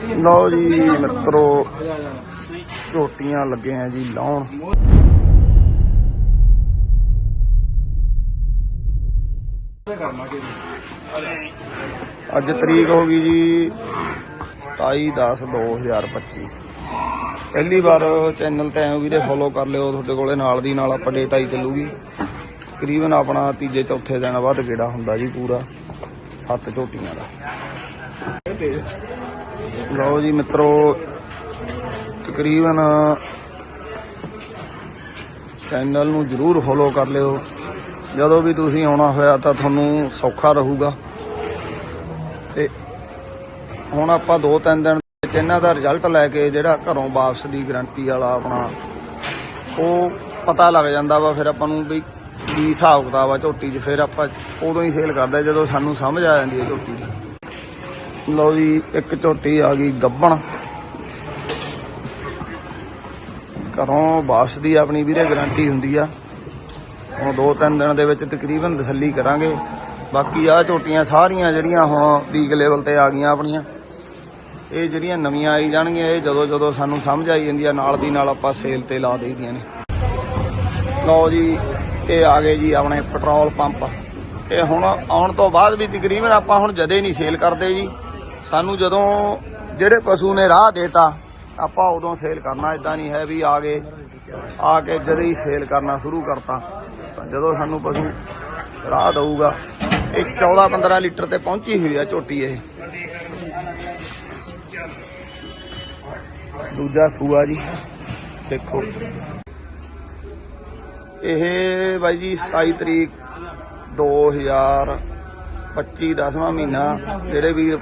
ਲਓ ਜੀ ਮਿੱਤਰੋ, ਝੋਟੀਆਂ ਲੱਗੇ ਆ ਜੀ ਲਾਉਣ। ਅੱਜ ਤਰੀਕ ਹੋ ਗਈ ਜੀ 27/10/2025 ਪਹਿਲੀ ਵਾਰ ਚੈਨਲ ਤੇ ਆਏ ਹੋ ਵੀਰੇ ਫੋਲੋ ਕਰ ਲਿਓ, ਤੁਹਾਡੇ ਕੋਲੇ ਨਾਲ ਦੀ ਨਾਲ ਅਪਡੇਟ ਆਈ ਚੱਲੂਗੀ। ਤਕਰੀਬਨ ਆਪਣਾ ਤੀਜੇ ਚੌਥੇ ਦਿਨ ਬਾਅਦ ਗੇੜਾ ਹੁੰਦਾ ਜੀ ਪੂਰਾ। ਸੱਤ ਝੋਟੀਆਂ ਦਾ। ਲਓ ਜੀ ਮਿੱਤਰੋ, ਤਕਰੀਬਨ ਚੈਨਲ ਨੂੰ ਜਰੂਰ ਫੋਲੋ ਕਰ ਲਿਓ। ਜਦੋਂ ਵੀ ਤੁਸੀਂ ਆਉਣਾ ਹੋਇਆ ਤਾਂ ਤੁਹਾਨੂੰ ਸੌਖਾ ਰਹੂਗਾ। ਤੇ ਹੁਣ ਆਪਾਂ ਦੋ ਤਿੰਨ ਦਿਨ ਵਿੱਚ ਇਹਨਾਂ ਦਾ ਰਿਜ਼ਲਟ ਲੈ ਕੇ ਜਿਹੜਾ ਘਰੋਂ ਵਾਪਸ ਦੀ ਗਰੰਟੀ ਵਾਲਾ ਆਪਣਾ, ਉਹ ਪਤਾ ਲੱਗ ਜਾਂਦਾ ਵਾ, ਫਿਰ ਆਪਾਂ ਨੂੰ ਵੀ ਕੀ ਹਿਸਾਬ ਕਿਤਾਬ ਆ ਝੋਟੀ 'ਚ? ਫਿਰ ਆਪਾਂ ਉਦੋਂ ਹੀ ਸੇਲ ਕਰਦੇ ਜਦੋਂ ਸਾਨੂੰ ਸਮਝ ਆ ਜਾਂਦੀ ਹੈ ਝੋਟੀ ਦੀ। ਲਓ ਜੀ, ਇੱਕ ਝੋਟੀ ਆ ਗਈ ਗੱਬਣ। ਘਰੋਂ ਵਾਪਸ ਦੀ ਆਪਣੀ ਵੀਰੇ ਗਾਰੰਟੀ ਹੁੰਦੀ ਆ। ਹੁਣ ਦੋ ਤਿੰਨ ਦਿਨ ਦੇ ਵਿੱਚ ਤਕਰੀਬਨ ਤਸੱਲੀ ਕਰਾਂਗੇ। ਬਾਕੀ ਆ ਝੋਟੀਆਂ ਸਾਰੀਆਂ ਜਿਹੜੀਆਂ ਹੁਣ ਵੀਕ ਲੈਵਲ ਤੇ ਆ ਗਈਆਂ ਆਪਣੀਆਂ, ਇਹ ਜਿਹੜੀਆਂ ਨਵੀਆਂ ਆਈ ਜਾਣਗੀਆਂ, ਇਹ ਜਦੋਂ ਜਦੋਂ ਸਾਨੂੰ ਸਮਝ ਆਈ ਜਾਂਦੀ ਆ, ਨਾਲ ਦੀ ਨਾਲ ਆਪਾਂ ਸੇਲ ਤੇ ਲਾ ਦੇਈਆਂ ਨੇ। ਲਓ ਜੀ ਇਹ ਆ ਗਏ ਜੀ ਆਪਣੇ ਪੈਟਰੋਲ ਪੰਪ। ਇਹ ਹੁਣ ਆਉਣ ਤੋਂ ਬਾਅਦ ਵੀ ਤਕਰੀਬਨ ਆਪਾਂ ਹੁਣ ਜਦੇ ਨਹੀਂ ਸੇਲ ਕਰਦੇ ਜੀ। ਸਾਨੂੰ ਜਦੋਂ ਜਿਹੜੇ ਪਸ਼ੂ ਨੇ ਰਾਹ ਦੇਤਾ, ਆਪਾਂ ਉਦੋਂ ਸੇਲ ਕਰਨਾ ਇਦਾਂ ਨਹੀਂ ਹੈ ਵੀ ਆ ਗਏ, ਆ ਕੇ ਜਦੇ ਹੀ ਸੇਲ ਕਰਨਾ ਸ਼ੁਰੂ ਕਰਤਾ। ਤਾਂ ਜਦੋਂ ਸਾਨੂੰ ਪਸ਼ੂ ਰਾਹ ਦਊਗਾ, ਇਹ 14 15 ਲੀਟਰ ਤੇ ਪਹੁੰਚੀ ਹੋਈ ਆ ਝੋਟੀ ਇਹ। ਦੂਜਾ ਸੂਆ ਜੀ, ਦੇਖੋ। ਇਹ ਬਾਈ ਜੀ 27 ਤਰੀਕ 2025 ਦਸਵਾਂ ਮਹੀਨਾ। ਜਿਹੜੇ ਵੀ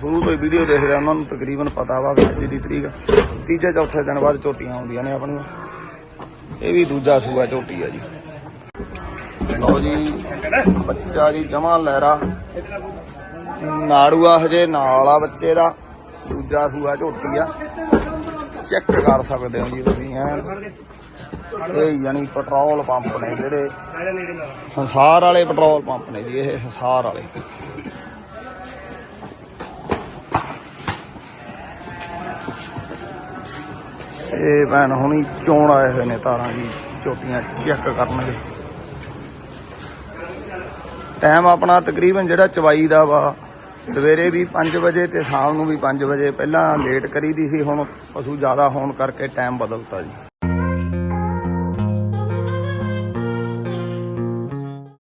ਸ਼ੁਰੂ ਤੋਂ ਹੀ ਵੀਡੀਓ ਦੇਖਦੇ ਆ, ਉਹਨਾਂ ਨੂੰ ਤਕਰੀਬਨ ਪਤਾ ਵਾ ਵੀ ਅੱਜ ਦੀ ਤਰੀਕ ਤੀਜੇ, ਚੌਥੇ ਦਿਨ ਬਾਅਦ ਝੋਟੀਆਂ ਆਉਂਦੀਆਂ ਨੇ ਆਪਣੀਆਂ। ਇਹ ਵੀ ਦੂਜਾ ਸੂਆ ਝੋਟੀ ਆ ਜੀ। ਲਓ ਜੀ, ਬੱਚਾ ਜੀ ਜਮਾ ਲਹਿਰਾ। ਨਾੜੂਆ ਹਜੇ ਨਾਲ ਆ ਬੱਚੇ ਦਾ। ਦੂਜਾ ਸੂਆ ਝੋਟੀ ਆ। ਚੈੱਕ ਕਰ ਸਕਦੇ ਹੋ ਜੀ ਤੁਸੀਂ ਐਨ ਇਹ ਯਾਨੀ ਪੈਟਰੋਲ ਪੰਪ ਨੇ ਜਿਹੜੇ ਹੰਸਾਰ ਵਾਲੇ ਪੈਟਰੋਲ ਪੰਪ ਨੇ ਜੀ, ਇਹ ਹੰਸਾਰ ਵਾਲੇ। ਇਹ ਭੈਣ ਹੁਣੀ ਚੋਣ ਆਏ ਹੋਏ ਨੇ ਤਾਰਾਂ ਜੀ, ਚੋਟੀਆਂ ਚੈੱਕ ਕਰਨਗੇ। ਟਾਈਮ ਆਪਣਾ ਤਕਰੀਬਨ ਜਿਹੜਾ ਚਵਾਈ ਦਾ ਵਾ, ਸਵੇਰੇ ਵੀ 5 ਵਜੇ ਤੇ ਸ਼ਾਮ ਨੂੰ ਵੀ 5 ਵਜੇ, ਪਹਿਲਾਂ ਲੇਟ ਕਰੀਦੀ ਸੀ, ਹੁਣ ਪਸ਼ੂ ਜ਼ਿਆਦਾ ਹੋਣ ਕਰਕੇ ਟਾਈਮ ਬਦਲਤਾ ਜੀ।